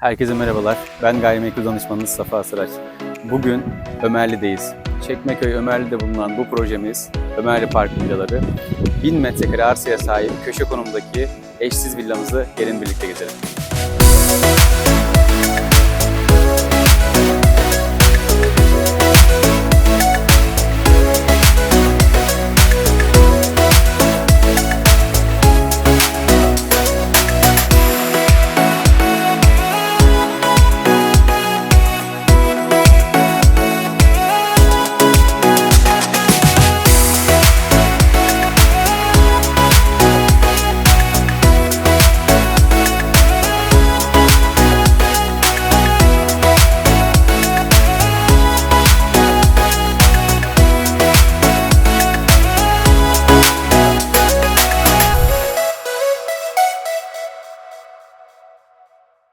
Herkese merhabalar. Ben gayrimenkul danışmanınız Safa Sıraç. Bugün Ömerli'deyiz. Çekmeköy Ömerli'de bulunan bu projemiz Ömerli Park Villaları. 1000 metrekare arsaya sahip köşe konumdaki eşsiz villamızı gelin birlikte gezelim.